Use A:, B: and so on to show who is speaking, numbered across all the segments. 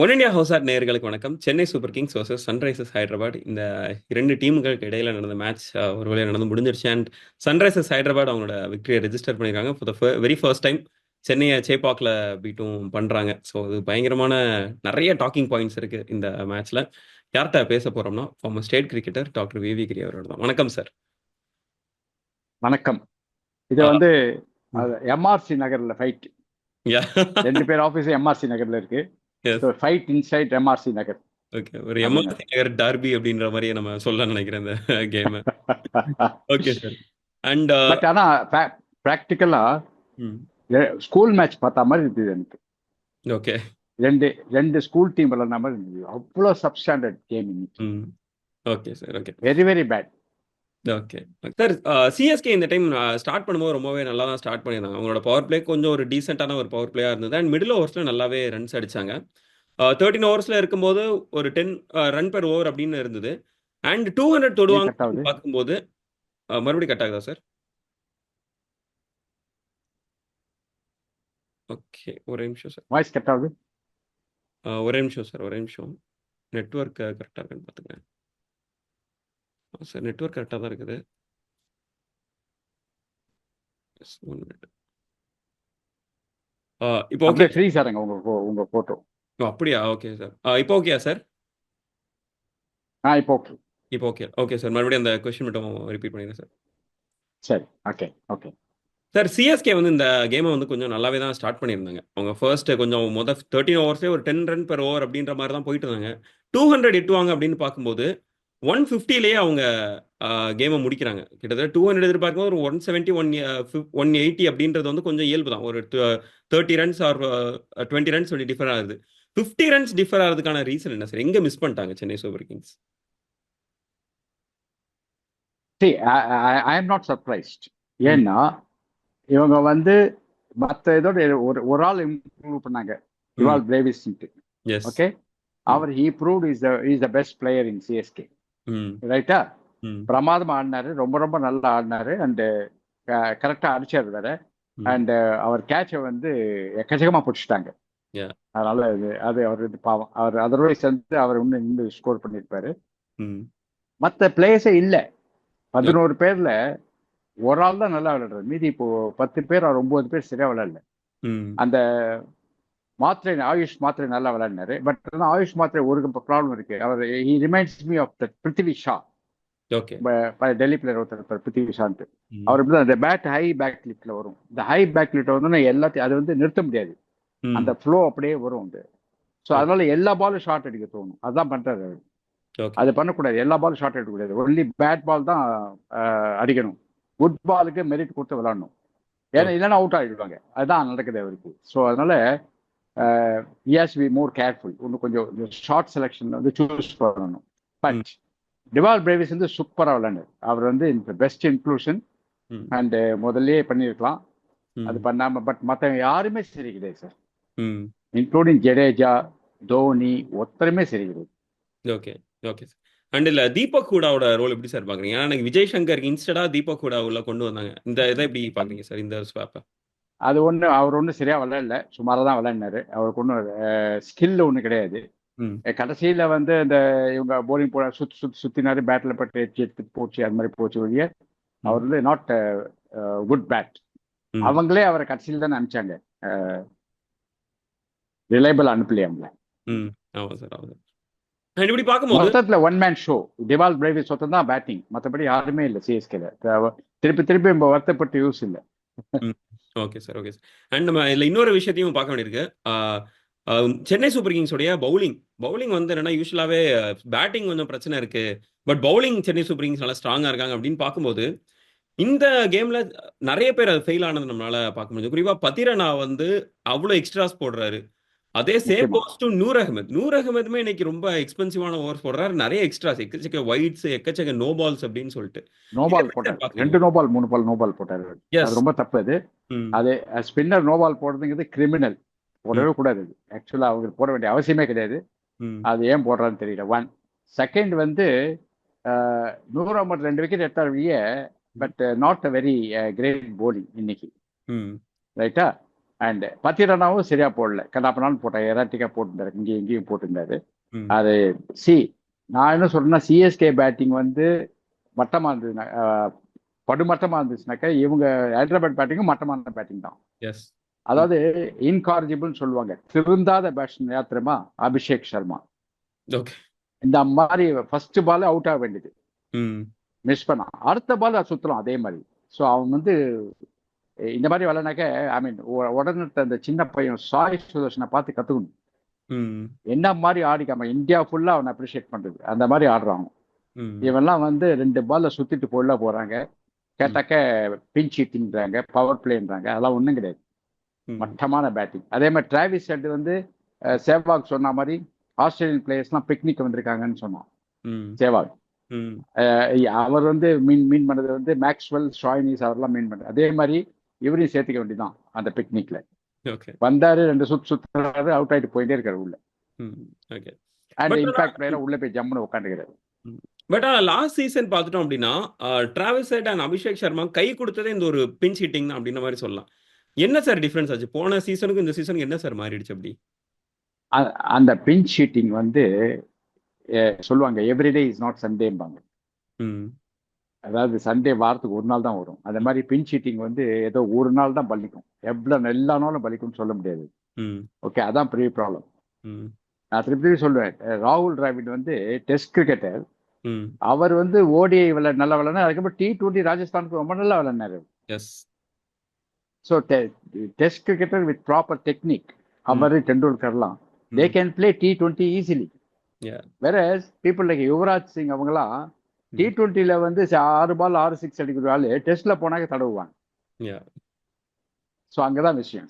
A: One India house ad நேயர்களுக்கு வணக்கம். Chennai Super Kings versus Sunrisers Hyderabad இந்த இரண்டு டீமுகளுக்கு இடையில நடந்த மேட்ச் ஒரு வழியாக நடந்து முடிஞ்சிருச்சு. அண்ட் சன்ரைசர்ஸ் ஹைதராபாத் அவங்களோட விக்டரியை ரெஜிஸ்டர் பண்ணியிருக்காங்க. For the very first time சென்னையை சேப்பாக்கில் பீட்டும் பண்ணுறாங்க ஸோ இது பயங்கரமான நிறைய டாக்கிங் பாயிண்ட்ஸ் இருக்குது இந்த மேட்ச்சில் யார்கிட்ட பேச போகிறோம்னா ஃபார்மர் ஸ்டேட் கிரிக்கெட்டர் டாக்டர் விவி கிரி அவரோட தான். வணக்கம் சார்
B: வணக்கம். இது. வந்து எம்ஆர்சி நகர்ல ஃபைட் ரெண்டு பேர் ஆபீஸ் எம்ஆர்சி நகர்ல இருக்கு.
A: Yes
B: fight inside MRC Nagar
A: okay ஒரு எம்ஆர்சி நகர் டார்பி அப்படின்ற மாதிரியே நம்ம சொல்ல நினைக்கிறேன் இந்த game okay sir and
B: but ஆனா ப்ராக்டிக்கலா ஸ்கூல் மேட்ச் பார்த்த மாதிரி இருந்தது எனக்கு.
A: ஓகே
B: ரெண்டு ரெண்டு ஸ்கூல் டீம் விளையாட மாதிரி இருந்தது. அவ்வளோ substandard game
A: okay sir okay
B: very very bad
A: okay sir CSK இந்த டைம் ஸ்டார்ட் பண்ணும்போது ரொம்பவே நல்லா தான் ஸ்டார்ட் பண்ணியிருந்தாங்க. அவங்களோட பவர் பிளே கொஞ்சம் ஒரு டீசெண்டான ஒரு பவர் பிளேயாக இருந்தது. அண்ட் மிடில் ஓவர்ஸில் நல்லாவே ரன்ஸ் அடிச்சாங்க. தேர்ட்டின் ஓவர்ஸில் இருக்கும்போது ஒரு டென் ரன் பெர் ஓவர் அப்படின்னு இருந்தது. அண்ட் டூ ஹண்ட்ரட் தொடுவாங்க பார்க்கும்போது மறுபடியும் கட் ஆகுதா சார் ஓகே ஒரே நிமிஷம் சார்
B: வாய்ஸ் கட் ஆகுது.
A: அஹ், ஒரே நிமிஷம் சார் ஒரே நிமிஷம். நெட்ஒர்க் கரெக்டாக இருக்குன்னு பார்த்துக்கிறேன். சார் நெட்ஒர்க் கரெக்டாக தான் இருக்குது. One minute. அஹ், இப்போ ஓகே
B: ஃப்ரீ சாருங்க உங்க உங்க போட்டோ
A: அப்படியா? ஓகே சார் இப்போ ஓகேயா சார்
B: ஆ இப்போ ஓகே
A: இப்போ ஓகே ஓகே சார் மறுபடியும் அந்த கொஸ்டின் மட்டும் ரிப்பீட் பண்ணிடுறேன் சார்.
B: சரி ஓகே ஓகே
A: சார் சிஎஸ்கே வந்து இந்த கேமை வந்து கொஞ்சம் நல்லாவே தான் ஸ்டார்ட் பண்ணியிருந்தாங்க. அவங்க ஃபர்ஸ்ட் கொஞ்சம் மொதல் தேர்ட்டின் ஓவர்ஸ்லேயே ஒரு டென் ரன் பெர் ஓவர் அப்படின்ற மாதிரி தான் போயிட்டு இருந்தாங்க. டூ ஹண்ட்ரட் எட்டுவாங்க அப்படின்னு பார்க்கும்போது ஒன் ஃபிஃப்டிலேயே அவங்க கேமை முடிக்கிறாங்க. கிட்டத்தட்ட டூ ஹண்ட்ரட் எதிர்பார்க்கும்போது ஒரு one seventy one one eighty அப்படின்றது வந்து கொஞ்சம் இயல்பு தான். ஒரு thirty runs or twenty runs அப்படி டிஃபர் ஆகுது. ஃபிஃப்டி ரன்ஸ் டிஃபர் ஆகிறதுக்கான ரீசன் என்ன சார் எங்கே மிஸ் பண்ணிட்டாங்க Chennai Super Kings?
B: I am not surprised ஏன்னா இவங்க வந்து மற்ற இதோட ஒரு ஒரு ஆள் இம்ப்ரூவ் பண்ணாங்க. இவால் பிரேவிஸ்ன்ட்டு.
A: Yes
B: okay our he proved is is the best player in CSK ரைட்டா பிரமாதமா ஆடினாரு. ரொம்ப ரொம்ப நல்லா ஆடினாரு. அண்டு கரெக்டா அடிச்சாரு வேற. அண்ட் அவர் கேட்சை வந்து எக்கச்சக்கமா பிடிச்சிட்டாங்க. அதனால அது அவர் இது பாவம். அவர் அதர்வைஸ் வந்து அவர் இன்னும் இன்னும் ஸ்கோர் பண்ணியிருப்பாரு
A: ம்.
B: மற்ற பிளேயர்ஸே இல்லை. பதினோரு பேர்ல ஒரு ஆள் தான் நல்லா விளையாடுறாரு. மீதி இப்போ பத்து பேர் அவர் ஒன்பது பேர் சரியா விளையாடல. அந்த மாத்திரை ஆயுஷ் மாத்திரை நல்லா விளையாடினாரு. பட் ஆனால் ஆயுஷ் மாத்திரை ஒரு ப்ராப்ளம் இருக்கு. அவர் he reminds me of the Prithvi Shaw Delhi player ஒருத்தர் இருப்பார் பிருத்திவி ஷான்ட்டு அவர் இப்படி அந்த பேட் ஹை பேக் லிப்ட்ல வரும். இந்த ஹை பேக் லிப்ட் வந்து எல்லாத்தையும் அது வந்து நிறுத்த முடியாது. அந்த ஃப்ளோ அப்படியே வரும் அது. ஸோ அதனால எல்லா பாலும் ஷார்ட் அடிக்க தோணும். அதான் பண்றாரு அவர். அது பண்ணக்கூடாது. எல்லா பாலும் ஷார்ட் அடிக்கக்கூடாது ஒன்லி பேட் பால் தான் அடிக்கணும். குட் பாலுக்கு மெரிட் கொடுத்து விளாடணும் ஏன்னா இல்லைன்னா அவுட் ஆகிடுவாங்க அதுதான் நடக்குது அவருக்கு. ஸோ அதனால இஎஸ் பி மோர் கேர்ஃபுல் இன்னும் கொஞ்சம் ஷார்ட் செலெக்ஷன் வந்து சூஸ் பண்ணணும். பட் டிவால் பிரேவிஸ் வந்து சூப்பராக விளையாண்டார். அவர் வந்து இந்த பெஸ்ட் இன்க்ளூஷன். அண்ட் முதல்லயே பண்ணியிருக்கலாம்.
A: ம்.
B: அது பண்ணாம பட் மற்றவங்க யாருமே சரி கிடையாது சார் இன்க்ளூடிங் ஜடேஜா தோனி ஒருத்தருமே சரி கிடையாது
A: ஓகே ஓகே சார் அண்ட் இல்ல தீபக் ஹூடாவோட ரோல் எப்படி சார் பாக்குறீங்க? ஏன்னா எனக்கு விஜய் சங்கர் இன்ஸ்டடா தீபக் ஹூடா உள்ள கொண்டு வந்தாங்க. இந்த இதை எப்படி பாக்குறீங்க சார் இந்த ஸ்வாப்ப
B: அது ஒன்று அவர் ஒன்றும் சரியா விளையாடல. சுமாராக தான் விளையாடினாரு. அவருக்கு ஒன்றும் ஸ்கில் ஒன்றும் கிடையாது. கடைசியில வந்து இந்த இவங்க போலிங் போட சுத்தி சுத்தி சுத்தினாரு. பேட்ல பட்டு எச்சு எடுத்து போச்சு. அது மாதிரி போச்சு ஒழிய அவர் வந்து நாட் குட் பேட். அவங்களே அவரை கடைசியில் தானே அனுப்பிச்சாங்க ரிலையபிள் அனுப்பலையே அவங்கள.
A: இப்படி பார்க்கும்போது
B: மொத்தத்துல one man show Dewald Brevis சொத்தம் தான் பேட்டிங் மற்றபடி யாருமே இல்லை சிஎஸ்கேல திருப்பி திருப்பி நம்ம வருத்தப்பட்டு யூஸ் இல்லை.
A: Okay sir okay sir. And நம்ம இதில் இன்னொரு விஷயத்தையும் பார்க்க வேண்டியிருக்கு. சென்னை சூப்பர் கிங்ஸோடைய பவுலிங். பவுலிங் வந்து என்னன்னா யூஸ்வலாகவே பேட்டிங் கொஞ்சம் பிரச்சனை இருக்கு. But bowling Chennai Super Kings நல்லா ஸ்ட்ராங்காக இருக்காங்க அப்படின்னு பார்க்கும்போது இந்த கேம்ல நிறைய பேர் அது ஃபெயில் ஆனது நம்மளால பார்க்க முடியும் குறிப்பா பத்திரனா வந்து அவ்வளோ எக்ஸ்ட்ராஸ் போடுறாரு. அதே same. Goes to Noor Ahmad Noor அகமதுமே இன்னைக்கு ரொம்ப எக்ஸ்பென்சிவான ஓவர்ஸ் போடுறாரு. நிறைய எக்ஸ்ட்ராஸ் எக்கச்சக்க ஒயிட்ஸ் எக்கச்சக்க நோ பால்ஸ் அப்படின்னு சொல்லிட்டு.
B: நோபால்
A: எப்படி
B: போட்டார்? ரெண்டு நோபால் மூணு பால் நோபால் போட்டார்.
A: எஸ்
B: அது ரொம்ப தப்பு அது. அது ஸ்பின்னர் நோபால் போடுறதுங்கிறது கிரிமினல் போடவே கூடாது ஆக்சுவலா அவங்க போட வேண்டிய அவசியமே கிடையாது. அது ஏன் போடுறான்னு தெரியல. ஒன் செகண்ட் வந்து நூறு அஹமத் ரெண்டு விக்கெட் எடுத்தார் வெளிய but not a very great bowling இன்னைக்கு. ரைட்டா அண்ட் பத்திரனாவும் சரியா போடல. கண்ணாப்பனாலும் போட்டார் எராட்டிக்கா போட்டிருந்தாரு. இங்கேயும் இங்கேயும் போட்டிருந்தாரு. அது சி நான் என்ன சொல்றேன்னா சிஎஸ்கே பேட்டிங் வந்து மட்டமா இருந்ததுன்னா அஹ், படுமட்டமா இருந்துச்சுனாக்கா இவங்க ஹைதராபாத் பேட்டிங்கும் மட்டமான பேட்டிங் தான். அதாவது இன்கார்ஜிபிள்னு சொல்லுவாங்க. திருந்தாத பேட்ஸ்மேன் யார் தெரியுமா? அபிஷேக் சர்மா. இந்த மாதிரி ஃபர்ஸ்ட் பால் அவுட் ஆக வேண்டியது. மிஸ் பண்ணான். அடுத்த பால் சுத்தலாம் அதே மாதிரி. ஸோ அவன் வந்து இந்த மாதிரி விளையாடாக்க ஐ மீன் உடனே அந்த சின்ன பையன் சாய் சுதர்ஷனை பார்த்து கற்றுக்கணும்
A: ம்.
B: என்ன மாதிரி ஆடிக்காம இந்தியா ஃபுல்லாக அவனை அப்ரிஷியேட் பண்ணுறது அந்த மாதிரி ஆடுறான். அவன்.
A: ம்.
B: இவன்லாம் வந்து ரெண்டு பால்ல சுத்திட்டு போல போறாங்க. கேட்டாக்க பிஞ்ச் ஹிட்டிங்கிறாங்க பவர் பிளேன்றாங்க அதெல்லாம் ஒன்றும் கிடையாது. மட்டமான பேட்டிங் அதே மாதிரி டிராவிஸ் ஹெட் வந்து சேவாக் சொன்ன மாதிரி ஆஸ்திரேலியன் பிளேயர்ஸ்லாம் பிக்னிக் வந்திருக்காங்கன்னு சொன்னான். சேவாக் அவர் வந்து மீன் மீன் பண்ணது வந்து மேக்ஸ்வெல் ஷாய்னிஸ் அவர்லாம் மீன் பண்ணது அதே மாதிரி இவரையும் சேர்த்துக்க வேண்டியதான் அந்த பிக்னிக்ல
A: ஓகே
B: வந்தாரு ரெண்டு சுத்து சுத்துறாரு அவுட் ஆயிட்டு போயிட்டே இருக்காரு உள்ள. அண்ட் இம்பாக்ட் பிளேயர் உள்ள போய் ஜம்முன்னு உட்காந்துக்கிறாரு
A: பட் ஆனால் லாஸ்ட் சீசன் பார்த்துட்டோம் அப்படின்னா Travis Head and Abhishek Sharma கை கொடுத்ததே இந்த ஒரு பிஞ்ச் ஹிட்டிங் தான் அப்படின்ற மாதிரி சொல்லலாம். என்ன சார் டிஃபரன்ஸ் ஆச்சு? போன சீசனுக்கும் இந்த சீசனுக்கு என்ன சார் மாறிடுச்சு அப்படி?
B: அந்த பிஞ்ச் ஷீட்டிங் வந்து சொல்லுவாங்க எவ்ரிடே இஸ் நாட் சண்டேம்பாங்க அதாவது சண்டே வாரத்துக்கு ஒரு நாள் தான் வரும். அந்த மாதிரி பிஞ்ச் ஷீட்டிங் வந்து ஏதோ ஒரு நாள் தான் பலிக்கும். எவ்வளோ எல்லா நாளும் பலிக்கும்னு சொல்ல முடியாது. ஓகே அதான் பெரிய ப்ராப்ளம் நான் திருப்பி சொல்லுவேன். ராகுல் டிராவிட் வந்து டெஸ்ட் கிரிக்கெட்டர் அவர் வந்து ஓடிஐ விளையாட நல்லா விளையாடினா அதுக்கப்புறம் டி டுவெண்ட்டி ராஜஸ்தானுக்கு ரொம்ப நல்லா விளையாடினாரு so test cricketer with proper technique our டெண்டுல்கர்லாம் they can play T twenty easily. வேற பீப்புள் லைக் யுவராஜ் சிங் அவங்கலாம் டி டுவெண்ட்டில வந்து ஆறு பால் ஆறு சிக்ஸ் அடிக்கிற ஆளு டெஸ்ட்ல போனாக்க தடவுவாங்க. ஸோ அங்கதான் விஷயம்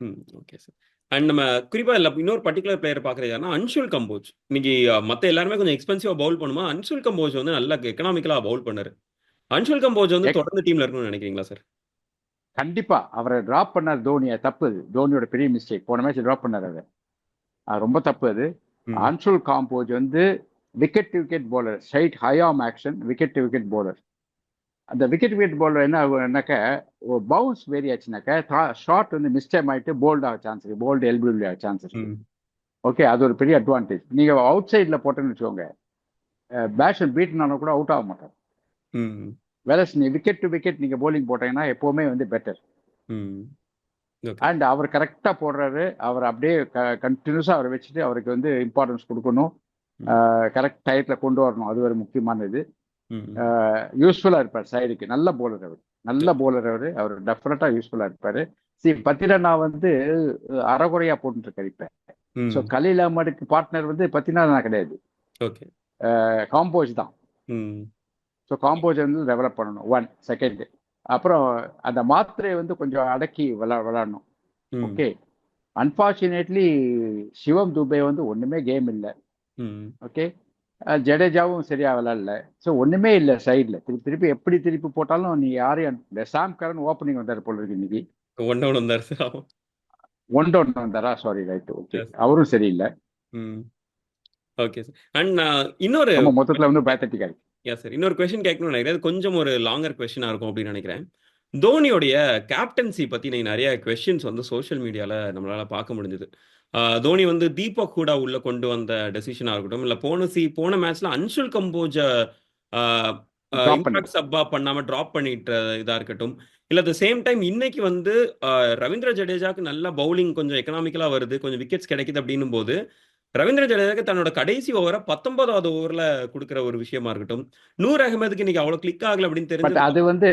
A: ம் ஓகே சார் அண்ட் நம்ம குறிப்பா இல்ல இன்னொரு பர்டிகுலர் பிளேயர் பாக்குறது யாருன்னா அன்ஷுல் கம்போஜ். இன்னைக்கு மத்த எல்லாருமே கொஞ்சம் எக்ஸ்பென்சிவா பவுல் பண்ணுமா? அன்ஷுல் கம்போஜ் வந்து நல்லா எக்கனாமிக்கலா பவுல் பண்ணாரு. அன்ஷுல் கம்போஜ் வந்து தொடர்ந்து டீம்ல இருக்கணும்னு நினைக்கிறீங்களா சார்
B: கண்டிப்பா. அவரை டிராப் பண்ணார் தோனி. அது தப்பு. தோனியோட பெரிய மிஸ்டேக் போன மேட்ச் டிராப் பண்ணார் அது ரொம்ப தப்பு அது.
A: ம்.
B: அன்சுல் காம்போஜ் வந்து wicket wicket bowler straight high arm action wicket wicket bowler. அந்த விக்கெட் விக்கெட் bowler என்ன ஆகும்னாக்க ஒரு பவுன்ஸ் வேரி ஆச்சுனாக்கா ஷார்ட் வந்து மிஸ்டேம் ஆயிட்டு போல்ட் ஆக சான்ஸ் இருக்கு போல்டு எல்பிள்யூ ஆக சான்ஸ் இருக்கு. ஓகே அது ஒரு பெரிய அட்வான்டேஜ் நீங்க அவுட் சைடில் போட்டேன்னு வச்சுக்கோங்க பேட்ஸ்மேன் பீட்னாலும் கூட அவுட் ஆக மாட்டார். வேற நீ விக்கெட் டு விக்கெட் நீங்க bowling போட்டீங்கன்னா எப்பவுமே வந்து பெட்டர் அண்ட் அவர் கரெக்டாக போடுறாரு அவர் அப்படியே கண்டினியூஸாக அவரை வச்சுட்டு அவருக்கு வந்து இம்பார்ட்டன்ஸ் கொடுக்கணும். கரெக்ட் டயத்தில் கொண்டு வரணும். அது ஒரு முக்கியமான இது
A: ம்.
B: யூஸ்ஃபுல்லாக இருப்பார் சைடுக்கு நல்ல போலர் அவர். நல்ல போலர் அவர். அவர் டெஃபினட்டாக யூஸ்ஃபுல்லாக இருப்பார். சி பத்திரனா வந்து அறகுறையா போட்டுருக்காரு இப்போ. ஸோ கலீல் அஹமதுக்கு பார்ட்னர் வந்து பத்திரனா கிடையாது.
A: ஓகே.
B: காம்போஸ் தான். ஸோ காம்போஸ் வந்து டெவலப் பண்ணணும். ஒன் செகண்ட் அப்புறம் அந்த மாத்திரையை வந்து கொஞ்சம் அடக்கி விளா விளாடணும். ஓகே அன்பார்ச்சுனேட்லி சிவம் துபே வந்து ஒண்ணுமே கேம் இல்லை. ஓகே? ஜடேஜாவும் சரியா விளையாடல ஸோ ஒண்ணுமே இல்லை சைடில். திருப்பி திருப்பி எப்படி திருப்பி போட்டாலும் நீ யாரையும் இந்த சாம் கரன் ஓப்பனிங் வந்தார் போல இருக்கு இன்னைக்கு.
A: ஒன் டவுன் வந்தார் சார்
B: ஒன் டவுன் வந்தாரா? Sorry right okay. அவரும் சரியில்லை.
A: ம். ஓகே சார் அண்ட் இன்னொரு
B: நம்ம மொத்தத்துல வந்து பேத்தட்டிக்கா இருக்கு
A: எஸ் சார் இன்னொரு கொஸ்டின் கேட்கணும்னு நினைக்கிறேன். கொஞ்சம் ஒரு லாங்கர் கொஸ்டினாக இருக்கும் அப்படின்னு நினைக்கிறேன். தோனியோடைய கேப்டன்சி பற்றி நீங்கள் நிறைய கொஸ்டின்ஸ் வந்து சோஷியல் மீடியாவில் நம்மளால் பார்க்க முடிஞ்சுது. தோனி வந்து தீபக் ஹூடா உள்ள கொண்டு வந்த டெசிஷனாக இருக்கட்டும். இல்லை போன சி போன மேட்ச்ல அன்சுல் கம்போஜ. இம்பாக்ட் சப்பா பண்ணாமல் ட்ராப் பண்ணிட்டு இதாக இருக்கட்டும். இல்லை அட் சேம் டைம் இன்னைக்கு வந்து ரவீந்திர ஜடேஜாக்கு நல்ல பவுலிங் கொஞ்சம் எக்கனாமிக்கலாக வருது. கொஞ்சம் விக்கெட்ஸ் கிடைக்குது அப்படின்னும் போது ரவீந்திர ஜடேஜாக்கு தன்னோட கடைசி ஓவரை பத்தொன்பதாவது ஓவரில் கொடுக்குற ஒரு விஷயமா இருக்கட்டும். நூர் அகமதுக்கு இன்னைக்கு அவ்வளோ கிளிக் ஆகல அப்படின்னு
B: பட்
A: தெரிஞ்சு
B: அது வந்து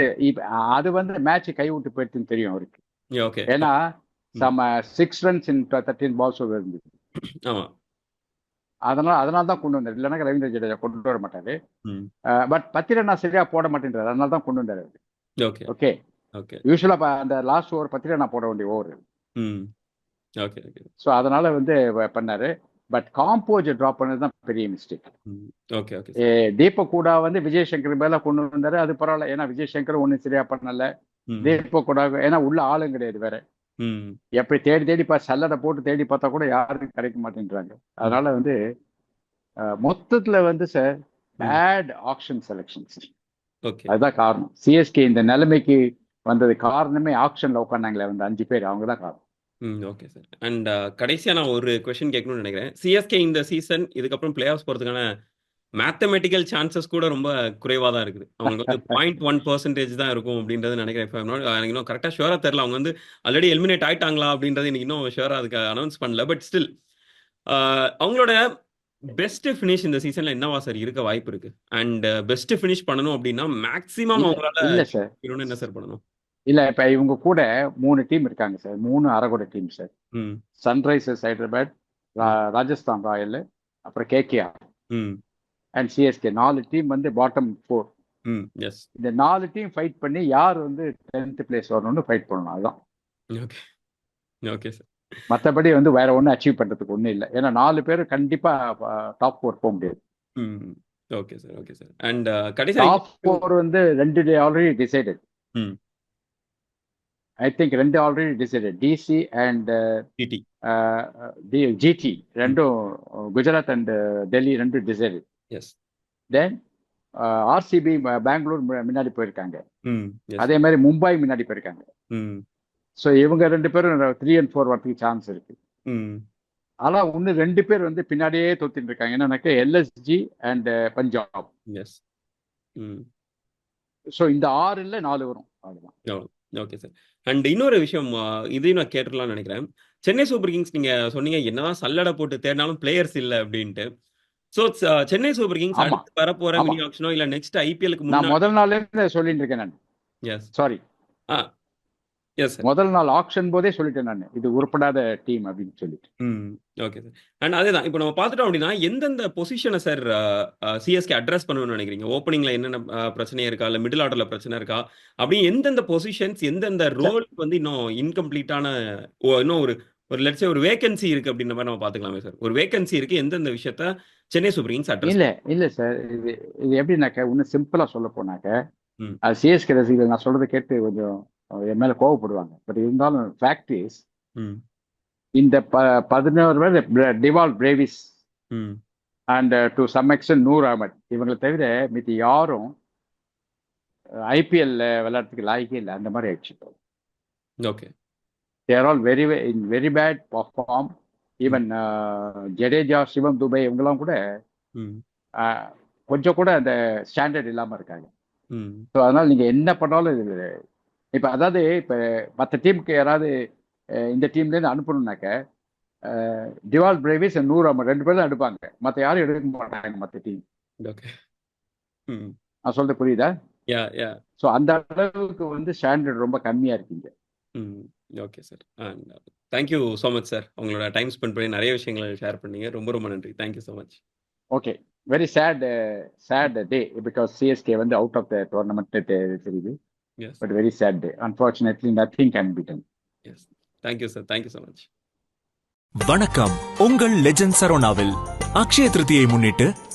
B: அது வந்து மேட்ச் கை விட்டு போயிடுச்சுன்னு தெரியும் அவருக்கு.
A: ஓகே
B: ஏன்னா நம்ம six runs in thirteen balls இருந்தது அதனால அதனால தான் கொண்டு வந்தார். இல்லைன்னா ரவீந்திர ஜடேஜா கொண்டு வர மாட்டாரு. பட் பத்திரனா சரியா போட மாட்டேன்றாரு. அதனால தான் கொண்டு வந்தாரு
A: ஓகே
B: ஓகே
A: ஓகே
B: யூஸ்வலா அந்த லாஸ்ட் ஓவர் பத்திரனா போட வேண்டிய ஓவர்
A: ஓகே ஓகே
B: ஸோ அதனால வந்து பண்ணாரு. பட் காம்போஜை ட்ராப் பண்ணது தான் பெரிய மிஸ்டேக்
A: ஓகே ஓகே
B: தீபக் கூட வந்து விஜய் சங்கர் மேல கொண்டு வந்தாரு. அது பரவாயில்ல. ஏன்னா விஜய் சங்கர் ஒன்றும் சரியா பண்ணல. தீபக் கூட ஏன்னா உள்ள ஆளும் கிடையாது வேற. எப்படி தேடி தேடி பா சல்லடை போட்டு தேடி பார்த்தா கூட யாருக்கும் கிடைக்க மாட்டேன்றாங்க. அதனால வந்து மொத்தத்துல வந்து சார் பேட் ஆக்ஷன் செலெக்ஷன்ஸ் அதுதான் காரணம். சிஎஸ்கே இந்த நிலைமைக்கு வந்தது காரணமே ஆக்ஷன்ல உட்காந்தாங்களே வந்து அஞ்சு பேர். அவங்க தான் காரணம்.
A: ம் ஓகே சார் அண்ட் கடைசியா நான் ஒரு கொஸ்டின் கேட்கணும்னு நினைக்கிறேன். சிஎஸ்கே இந்த சீசன் இதுக்கப்புறம் பிளே ஆஃப்ஸ் போகிறதுக்கான மேத்தமெட்டிக்கல் சான்சஸ் கூட ரொம்ப குறைவாக தான் இருக்குது. அவங்க வந்து பாயிண்ட் ஒன் பர்சன்டேஜ் தான் இருக்கும் அப்படின்றது நினைக்கிறேன். இப்போ எனக்கு இன்னும் கரெக்டாக ஷுவராக தெரில அவங்க வந்து ஆல்ரெடி எலிமினேட் ஆயிட்டாங்களா அப்படின்றது எனக்கு இன்னும் ஷுவராக அதுக்கு அனௌன்ஸ் பண்ணல. பட் ஸ்டில் அவங்களோட பெஸ்ட் ஃபினிஷ் இந்த சீசன்ல என்னவா சார் இருக்க வாய்ப்பு இருக்கு? அண்ட் பெஸ்ட் ஃபினிஷ் பண்ணணும் அப்படின்னா மேக்ஸிமம் அவங்களால
B: இல்ல சார்
A: இருக்கணும்னு என்ன சார் பண்ணணும்?
B: இல்ல இப்ப இவங்க கூட மூணு டீம் இருக்காங்க சார் மூணு அரகோட team sir Sunrisers Hyderabad Rajasthan Royal அப்புறம் கேகேஆர் அண்ட் சிஎஸ்கே நாலு டீம் வந்து பாட்டம் ஃபோர் இந்த நாலு டீம் ஃபைட் பண்ணி யார் வந்து டென்த் பிளேஸ் வரணும்னு ஃபைட் பண்ணணும் அதுதான்.
A: ஓகே ஓகே சார்
B: மற்றபடி வந்து வேற ஒன்றும் அச்சீவ் பண்றதுக்கு ஒன்றும் இல்லை. ஏன்னா நாலு பேர் கண்டிப்பா டாப் ஃபோர் போக முடியாது.
A: Okay sir okay sir and கடைசி
B: டாப் ஃபோர் வந்து ரெண்டு ஆல்ரெடி டிசைடட். ஐ திங்க் ரெண்டு already decided DC and
A: DT
B: GT ரெண்டும் குஜராத் அண்ட் டெல்லி ரெண்டும் decided
A: yes
B: then RCB Bangalore முன்னாடி போயிருக்காங்க. அதே மாதிரி மும்பை முன்னாடி போயிருக்காங்க. ஸோ இவங்க ரெண்டு பேரும் த்ரீ அண்ட் ஃபோர் வரதுக்கு சான்ஸ் இருக்கு. ஆனா இன்னும் ரெண்டு பேர் வந்து பின்னாடியே தொத்திட்டு இருக்காங்க. என்னன்னாக்க LSG and Punjab
A: S
B: so இந்த ஆறுல நாலு வரும். அவ்வளவுதான்.
A: ஓகே சார் அண்ட் இன்னொரு விஷயம் இதையும் நான் கேட்டுடலாம்னு நினைக்கிறேன். சென்னை சூப்பர் கிங்ஸ் நீங்க சொன்னீங்க என்னதான் சல்லடை போட்டு தேடினாலும் பிளேயர்ஸ் இல்ல அப்படின்ட்டு. So Chennai Super Kings. அடுத்து வரப்போற. மினி ஆக்ஷனோ இல்ல நெக்ஸ்ட் ஐபிஎலுக்கு
B: நான் முதல் நாள்ல இருந்து சொல்லிட்டு இருக்கேன் நான்.
A: எஸ்
B: சாரி
A: எஸ்
B: முதல் நாள் ஆக்ஷன் போதே சொல்லிட்டேன் நான். இது உருப்படாத டீம் அப்படின்னு சொல்லிட்டு.
A: ம். ஓகே சார் அண்ட் அதேதான். இப்போ நம்ம பார்த்துட்டோம் அப்படின்னா எந்தெந்த பொசிஷனை சார் சிஎஸ்கே அட்ரஸ் பண்ணணும்னு நினைக்கிறீங்க? ஓப்பனிங்ல என்னென்ன பிரச்சனை இருக்கா? இல்லை மிடில் ஆர்டர்ல பிரச்சனை இருக்கா? அப்படி எந்தெந்த பொசிஷன்ஸ் எந்தெந்த ரோல் வந்து இன்னும் இன்கம்ப்ளீட்டான இன்னும் ஒரு ஒரு லட்சம் ஒரு வேகன்சி இருக்கு அப்படின்ற மாதிரி நம்ம பார்த்துக்கலாமே சார் ஒரு வேகன்சி இருக்கு எந்தெந்த விஷயத்த சென்னை சூப்பர் கிங்ஸ்
B: இல்ல இல்ல சார் இது இது எப்படின்னாக்க இன்னும் சிம்பிளா சொல்ல போனாக்க. அது சிஎஸ்கே ரசிகர்கள் நான் சொல்றதை கேட்டு கொஞ்சம் என் மேல கோவப்படுவாங்க. பட் இருந்தாலும் ஃபேக்ட் இஸ் இந்த ப பதினோரு பேர் Dewald Brevis and to some extent Noor Ahmad இவங்களை தவிர மீதி யாரும் ஐபிஎல்ல விளையாடுறதுக்கு லாய்க்கே இல்லை. அந்த மாதிரி ஆயிடுச்சு.
A: Okay
B: they're all very in very bad perform even Jadeja Shivam Dube இவங்கெல்லாம் கூட கொஞ்சம் கூட அந்த ஸ்டாண்டர்ட் இல்லாம இருக்காங்க. ஸோ அதனால நீங்க என்ன பண்ணாலும் இது இப்போ அதாவது இப்போ மற்ற டீமுக்கு யாராவது இந்த டீம்லேருந்து அனுப்பணும்னாக்க டிவால் பிரேவிஸ் நூறு ரெண்டு பேரும் தான் எடுப்பாங்க. மற்ற யாரும் எடுக்க மாட்டாங்க மற்ற டீம் நான் சொல்றது புரியுதா? ஸோ அந்த அளவுக்கு வந்து ஸ்டாண்டர்ட் ரொம்ப கம்மியா இருக்கீங்க.
A: ம் okay sir and thank you so much sir உங்களோட டைம் ஸ்பெண்ட் பண்ணி நிறைய விஷயங்களை ஷேர் பண்ணீங்க. ரொம்ப ரொம்ப நன்றி. Thank you so much
B: okay very sad sad day because CSK வந்து அவுட் ஆஃப் த டோர்னமெண்ட் தெரியுது. But very sad day unfortunately nothing can be done
A: yes thank you sir thank you so much
C: வணக்கம். உங்கள் legend சரோனாவில் Akshaya Tritiya முன்னிட்டு